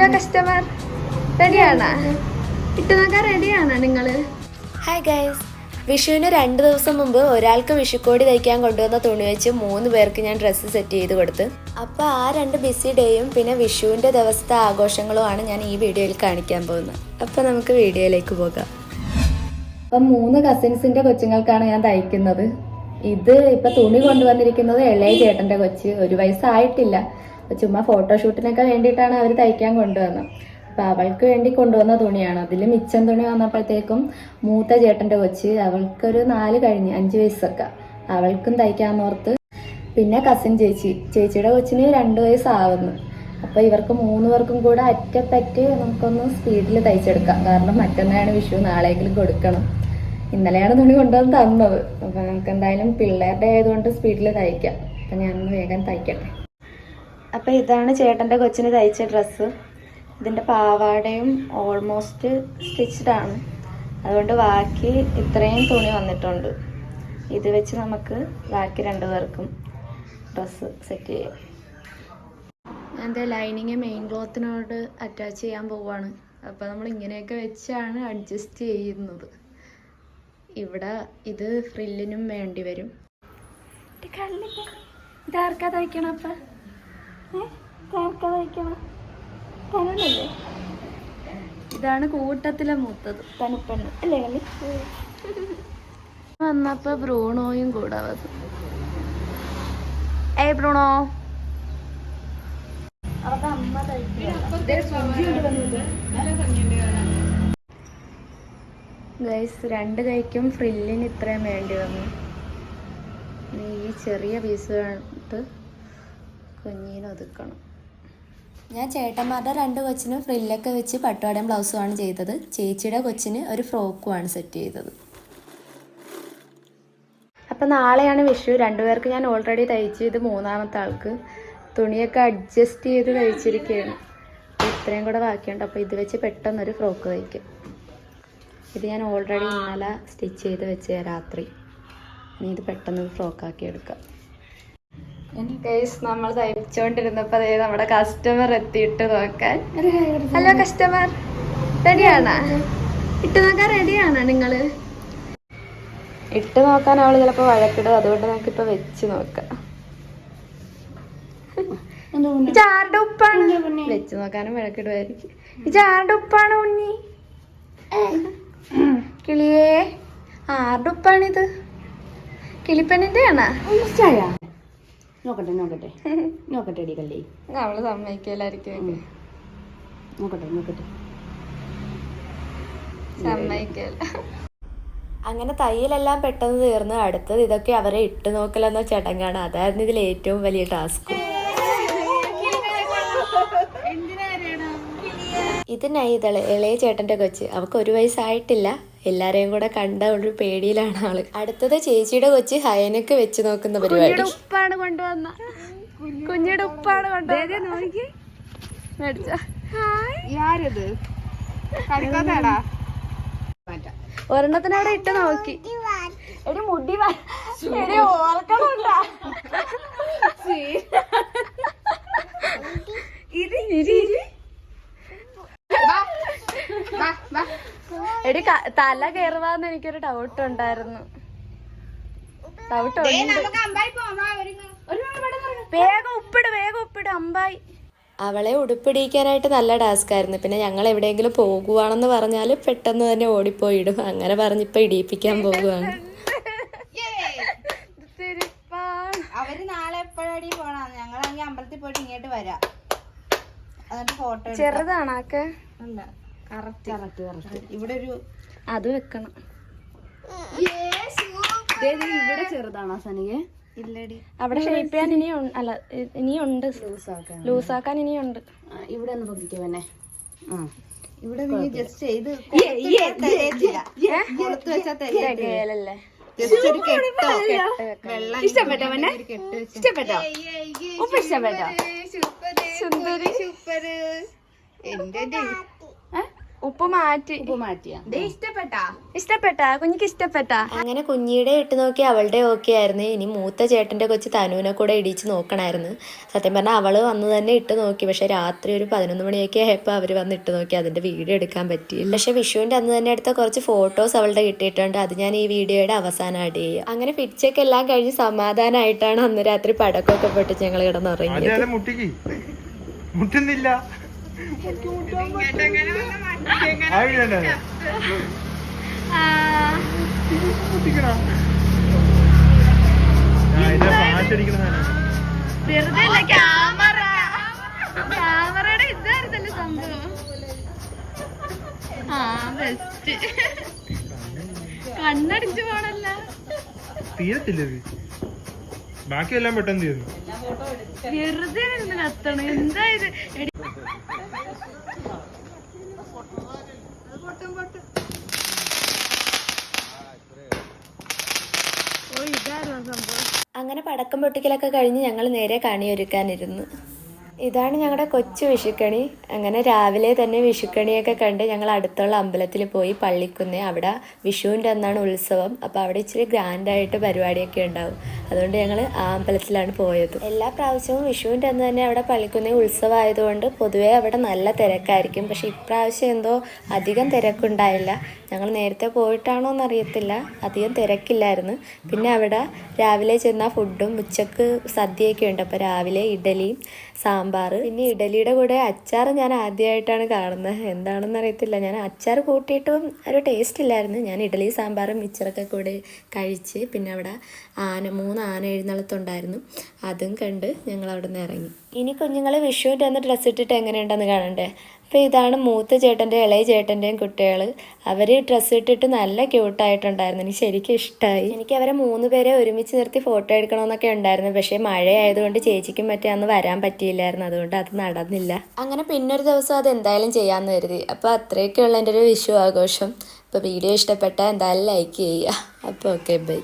Hello customer. റെഡിയാണോ? ഇട്ട് നോക്കാൻ റെഡിയാണോ നിങ്ങൾ? ഹായ് ഗൈസ് വിഷുവിന് രണ്ട് ദിവസം മുമ്പ് ഒരാൾക്ക് വിഷുക്കോടി തയ്ക്കാൻ കൊണ്ടുവന്ന തുണി വെച്ച് മൂന്ന് പേർക്ക് ഞാൻ ഡ്രസ്സ് സെറ്റ് ചെയ്ത് കൊടുത്ത്. അപ്പോൾ ആ രണ്ട് ബിസി ഡേയും പിന്നെ വിഷുവിന്റെ ദിവസത്തെ ആഘോഷങ്ങളുമാണ് ഞാൻ ഈ വീഡിയോയിൽ കാണിക്കാൻ പോകുന്നത്. അപ്പോൾ നമുക്ക് വീഡിയോയിലേക്ക് പോകാം. അപ്പം മൂന്ന് കസിൻസിന്റെ കൊച്ചുങ്ങൾക്കാണ് ഞാൻ തയ്ക്കുന്നത്. ഇത് ഇപ്പൊ തുണി കൊണ്ടുവന്നിരിക്കുന്നത് ഇളയ ചേട്ടന്റെ കൊച്ച്. ഒരു വയസ്സായിട്ടില്ല. അപ്പൊ ചുമ്മാ ഫോട്ടോഷൂട്ടിനൊക്കെ വേണ്ടിയിട്ടാണ് അവർ തയ്ക്കാൻ കൊണ്ടുവന്നത്. അപ്പൊ അവൾക്ക് വേണ്ടി കൊണ്ടുവന്ന തുണിയാണ്. അതിൽ മിച്ചം തുണി വന്നപ്പോഴത്തേക്കും മൂത്ത ചേട്ടന്റെ കൊച്ച് അവൾക്കൊരു നാല് കഴിഞ്ഞ് അഞ്ച് വയസ്സൊക്കെ. അവൾക്കും തയ്ക്കാമെന്നോർത്ത് പിന്നെ കസിൻ ചേച്ചി ചേച്ചിയുടെ കൊച്ചിന് രണ്ട് വയസ്സാവുന്നു. അപ്പൊ ഇവർക്ക് മൂന്ന് പേർക്കും കൂടെ അറ്റപ്പറ്റി നമുക്കൊന്ന് സ്പീഡിൽ തയ്ച്ചെടുക്കാം. കാരണം മറ്റന്നാണ് വിഷു നാളേക്കിലും കൊടുക്കണം. ഇന്നലെയാണ് തുണി കൊണ്ടുവന്ന് തന്നത്. അപ്പൊ നമുക്ക് എന്തായാലും പിള്ളേരുടെ ആയതുകൊണ്ട് സ്പീഡിൽ തയ്ക്കാം. അപ്പൊ ഞാനൊന്ന് വേഗം തയ്ക്കട്ടെ. അപ്പൊ ഇതാണ് ചേട്ടന്റെ കൊച്ചിന് തയ്ച്ച ഡ്രസ്സ്. ഇതിന്റെ പാവാടയും ഓൾമോസ്റ്റ് സ്റ്റിച്ച്ഡ് ആണ്. അതുകൊണ്ട് ബാക്കി ഇത്രയും തുണി വന്നിട്ടുണ്ട്. ഇത് വെച്ച് നമുക്ക് ബാക്കി രണ്ടു പേർക്കും ഡ്രസ്സ് സെറ്റ് ചെയ്യാം. എന്റെ ലൈനിങ് മെയിൻ ക്ലോത്തിനോട് അറ്റാച്ച് ചെയ്യാൻ പോവാണ്. അപ്പോൾ നമ്മൾ ഇങ്ങനെയൊക്കെ വെച്ചാണ് അഡ്ജസ്റ്റ് ചെയ്യുന്നത്. ഇവിടെ ഇത് ഫ്രില്ലിനും വേണ്ടി വരും. ഇതാർക്കാ തയ്ക്കണം അപ്പം ഇതാണ് കൂട്ടത്തിലെ മൂത്തത്. തനുപ്പെണ്ണ് അല്ലേ കളി വന്നപ്പോ ബ്രൂണോയും കൂടെ വന്നു. ഏയ് ബ്രൂണോ? അമ്മ ഗൈസ് രണ്ട് കൈക്കും ഫ്രില്ലിന് ഇത്രയും വേണ്ടി വന്നു. ഈ ചെറിയ പീസ് കുഞ്ഞിനെ ഒതുക്കണം ഞാൻ ചേട്ടന്മാരുടെ രണ്ട് കൊച്ചിനും ഫ്രില്ലൊക്കെ വെച്ച് പട്ടുവാടയും ബ്ലൗസുമാണ് ചെയ്തത്. ചേച്ചിയുടെ കൊച്ചിന് ഒരു ഫ്രോക്കുമാണ് സെറ്റ് ചെയ്തത്. അപ്പം നാളെയാണ് വിഷു. രണ്ടുപേർക്ക് ഞാൻ ഓൾറെഡി തയ്ച്ച് ഇത് മൂന്നാമത്തെ ആൾക്ക്. തുണിയൊക്കെ അഡ്ജസ്റ്റ് ചെയ്ത് തയ്ച്ചിരിക്കുകയാണ് ഇത്രയും കൂടെ ബാക്കിയുണ്ട്. അപ്പോൾ ഇത് വെച്ച് പെട്ടെന്നൊരു ഫ്രോക്ക് തയ്ക്കും. ഇത് ഞാൻ ഓൾറെഡി ഇന്നലെ സ്റ്റിച്ച് ചെയ്ത് വെച്ച രാത്രി. ഇനി ഇത് പെട്ടെന്ന് ഫ്രോക്കാക്കി എടുക്കാം. കേസ് നമ്മൾ തയ്ച്ചുകൊണ്ടിരുന്നപ്പോൾ അതേ നമ്മുടെ കസ്റ്റമർ എത്തിയിട്ട് നോക്കാൻ. ഹലോ കസ്റ്റമർ റെഡിയാണോ ഇട്ട് നോക്കാൻ റെഡിയാണോ നിങ്ങൾ? ഇട്ട് നോക്കാൻ അവൾ ചിലപ്പോൾ വഴക്കിടും. അതുകൊണ്ട് നമുക്കിപ്പോൾ വെച്ച് നോക്കാം. ഇത് ആരുടെ ഉപ്പാണ്. വെച്ച് നോക്കാനും വഴക്കിടുമായിരിക്കും. ഇത് ആരുടെ ഉപ്പാണ് ഉണ്ണി? കിളിയേ ആരുടെ ഉപ്പാണിത്? കിളിപ്പണ്ണിന്റെ ആണോ നോക്കട്ടെ നോക്കട്ടെ. നോക്കട്ടെ അടി കല്ലേ. അവൾ സമ്മതിക്കലായിരിക്കും നോക്കട്ടെ നോക്കട്ടെ. സമ്മതിക്കല അങ്ങനെ തയ്യലെല്ലാം പെട്ടെന്ന് തീർന്ന് അടുത്തത് ഇതൊക്കെ അവരെ ഇട്ട് നോക്കലെന്ന ചടങ്ങാണ്. അതായിരുന്നു ഇതിൽ ഏറ്റവും വലിയ ടാസ്ക്. ഇത് നൈതൾ ഇളയ ചേട്ടന്റെ കൊച്ച്. അവൾക്ക് ഒരു വയസ്സായിട്ടില്ല. എല്ലാരെയും കൂടെ കണ്ട ഒരു പേടിയിലാണ് ആൾ. അടുത്തത് ചേച്ചിയുടെ കൊച്ച് ഹയനൊക്കെ വെച്ച് നോക്കുന്ന പരിപാടി. ഉപ്പാണ് കൊണ്ടുവന്ന. കുഞ്ഞിയുടെ ഉപ്പാണ് കൊണ്ടുവന്ന. ഒരെണ്ണത്തിന് അവിടെ ഇട്ട് നോക്കി. ഒരു മുടി ഇത് ഓർക്കണുണ്ടാ. ഇരി, ഇരി. എടി തല കയറുവാന്ന് എനിക്കൊരു ഡൗട്ട് ഉണ്ടായിരുന്നു. ഡൗട്ട് വേഗം ഉപ്പിട് വേഗം ഉപ്പിട് അമ്പായി. അവളെ ഉടുപ്പിടിക്കാനായിട്ട് നല്ല ടാസ്ക് ആയിരുന്നു. പിന്നെ ഞങ്ങൾ എവിടെയെങ്കിലും പോകുവാണെന്ന് പറഞ്ഞാൽ പെട്ടെന്ന് തന്നെ ഓടിപ്പോയിടും. അങ്ങനെ പറഞ്ഞിപ്പോ ഇടിയിപ്പിക്കാൻ പോകുവാണ്. അവർ നാളെ എപ്പോഴടി ഞങ്ങളാണെങ്കിൽ അമ്പലത്തിൽ പോയിട്ട് ഇങ്ങോട്ട് വരാം. എന്നിട്ട് ഫോട്ടോ ചെറുതാണാക്കെ. അല്ല ഇവിടെ ഒരു അത് വെക്കണം. ഇവിടെ ചെറുതാണോ സനിയെ? ഇല്ലടി. അവിടെ ഷേപ്പ് ചെയ്യാൻ ഇനി അല്ല ഇനിയുണ്ട്. ലൂസാക്കാൻ. ലൂസാക്കാൻ ഇനിയുണ്ട്. ഇവിടെ ഒന്ന് പൊക്കിക്കോ ആ. ഇവിടെ നീ ജസ്റ്റ് ഇത് കൊടുത്തു വെച്ചാൽ തികയലല്ലേ ജസ്റ്റ് ഒരു കെട്ടോ. വെള്ളം ഇഷ്ടപ്പെട്ടോ ഇഷ്ടപ്പെട്ടോ? ഉപ്പ് ഇഷ്ടപ്പെട്ടോ? സുന്ദരി. എന്റെ ഉപ്പ് മാറ്റി ഉപ്പ് മാറ്റിയാ ഇഷ്ടപ്പെട്ടാ. ഇഷ്ടപ്പെട്ടാ? കുഞ്ഞിക്ക് ഇഷ്ടപ്പെട്ടാ? അങ്ങനെ കുഞ്ഞിയുടെ ഇട്ട് നോക്കി അവളുടെ ഓക്കെ ആയിരുന്നു. ഇനി മൂത്ത ചേട്ടന്റെ കൊച്ച് തനുവിനെ കൂടെ ഇടിച്ച് നോക്കണായിരുന്നു. സത്യം പറഞ്ഞാൽ അവൾ വന്ന് തന്നെ ഇട്ട് നോക്കി. പക്ഷെ രാത്രി ഒരു പതിനൊന്ന് മണിയൊക്കെ ആയപ്പോൾ അവർ വന്ന് ഇട്ട് നോക്കി. അതിന്റെ വീഡിയോ എടുക്കാൻ പറ്റിയില്ല. പക്ഷെ വിഷുവിന്റെ അന്ന് തന്നെ എടുത്ത കുറച്ച് ഫോട്ടോസ് അവളുടെ കിട്ടിയിട്ടുണ്ട്. അത് ഞാൻ ഈ വീഡിയോയുടെ അവസാനം ആഡ് ചെയ്യും. അങ്ങനെ പിച്ചൊക്കെ എല്ലാം കഴിഞ്ഞ് സമാധാനമായിട്ടാണ് അന്ന് രാത്രി പടക്കമൊക്കെ പൊട്ടിച്ച് ഞങ്ങൾ കിടന്നുറങ്ങിയത് മുട്ടുന്നില്ല. വെറുതെ ക്യാമറ ആ ബെസ്റ്റ് കണ്ണടിച്ചു പോണല്ല തീരത്തില്ല ബാക്കിയെല്ലാം പെട്ടെന്ന് തീർന്നു. വെറുതെ എന്താ ഇത് എടി, ഓ ഇതായിരുന്നു സംഭവം അങ്ങനെ പടക്കം പൊട്ടിക്കലൊക്കെ കഴിഞ്ഞ് ഞങ്ങൾ നേരെ കണിയൊരുക്കാനിരുന്നു. ഇതാണ് ഞങ്ങളുടെ കൊച്ചു വിഷുക്കണി. അങ്ങനെ രാവിലെ തന്നെ വിഷുക്കണിയൊക്കെ കണ്ട് ഞങ്ങൾ അടുത്തുള്ള അമ്പലത്തിൽ പോയി പള്ളിക്കുന്ന്. അവിടെ വിഷുവിന്റെ അന്നാണ് ഉത്സവം. അപ്പോൾ അവിടെ ഇച്ചിരി ഗ്രാൻഡായിട്ട് പരിപാടിയൊക്കെ ഉണ്ടാവും. അതുകൊണ്ട് ഞങ്ങൾ ആ അമ്പലത്തിലാണ് പോയത്. എല്ലാ പ്രാവശ്യവും വിഷുവിന്റെ അന്ന് തന്നെ അവിടെ പള്ളിക്കുന്നേ ഉത്സവം ആയതുകൊണ്ട് പൊതുവേ അവിടെ നല്ല തിരക്കായിരിക്കും. പക്ഷെ ഇപ്രാവശ്യം എന്തോ അധികം തിരക്കുണ്ടായില്ല. ഞങ്ങൾ നേരത്തെ പോയിട്ടാണോ എന്നറിയത്തില്ല. അധികം തിരക്കില്ലായിരുന്നു. പിന്നെ അവിടെ രാവിലെ ചെന്ന ഫുഡും ഉച്ചയ്ക്ക് സദ്യയൊക്കെ ഉണ്ട്. അപ്പോൾ രാവിലെ ഇഡലിയും സാമ്പാർ പിന്നെ ഇഡലിയുടെ കൂടെ അച്ചാർ ഞാൻ ആദ്യമായിട്ടാണ് കാണുന്നത്. എന്താണെന്ന് അറിയത്തില്ല. ഞാൻ അച്ചാർ കൂട്ടിയിട്ടും ഒരു ടേസ്റ്റ് ഇല്ലായിരുന്നു. ഞാൻ ഇഡലി സാമ്പാറും മിച്ചറൊക്കെ കൂടെ കഴിച്ച് പിന്നെ അവിടെ ആന മൂന്ന് ആന എഴുന്നള്ളത്തുണ്ടായിരുന്നു. അതും കണ്ട് ഞങ്ങൾ അവിടെ നിന്ന് ഇറങ്ങി. ഇനി കുഞ്ഞുങ്ങൾ വിഷുവിന്റെ അന്ന് ഡ്രസ്സ് ഇട്ടിട്ട് എങ്ങനെയുണ്ടെന്ന് കാണണ്ടേ? അപ്പോൾ ഇതാണ് മൂത്ത ചേട്ടന്റെ ഇളയ ചേട്ടന്റെയും കുട്ടികൾ അവർ ഡ്രസ്സ് ഇട്ടിട്ട് നല്ല ക്യൂട്ടായിട്ടുണ്ടായിരുന്നു എനിക്ക് ശരിക്കും ഇഷ്ടമായി എനിക്ക് അവരെ മൂന്ന് പേരെ ഒരുമിച്ച് നിർത്തി ഫോട്ടോ എടുക്കണമെന്നൊക്കെ ഉണ്ടായിരുന്നു. പക്ഷേ മഴയായതുകൊണ്ട് ചേച്ചിക്കും മറ്റേ അന്ന് വരാൻ പറ്റിയില്ലായിരുന്നു. അതുകൊണ്ട് അത് നടന്നില്ല. അങ്ങനെ പിന്നൊരു ദിവസം അത് എന്തായാലും ചെയ്യാമെന്ന് കരുതി. അപ്പോൾ അത്രയൊക്കെയുള്ള എന്റെ ഒരു വിഷു ആഘോഷം. അപ്പോൾ വീഡിയോ ഇഷ്ടപ്പെട്ടാൽ എന്തായാലും ലൈക്ക് ചെയ്യുക. അപ്പോൾ ഓക്കെ ബൈ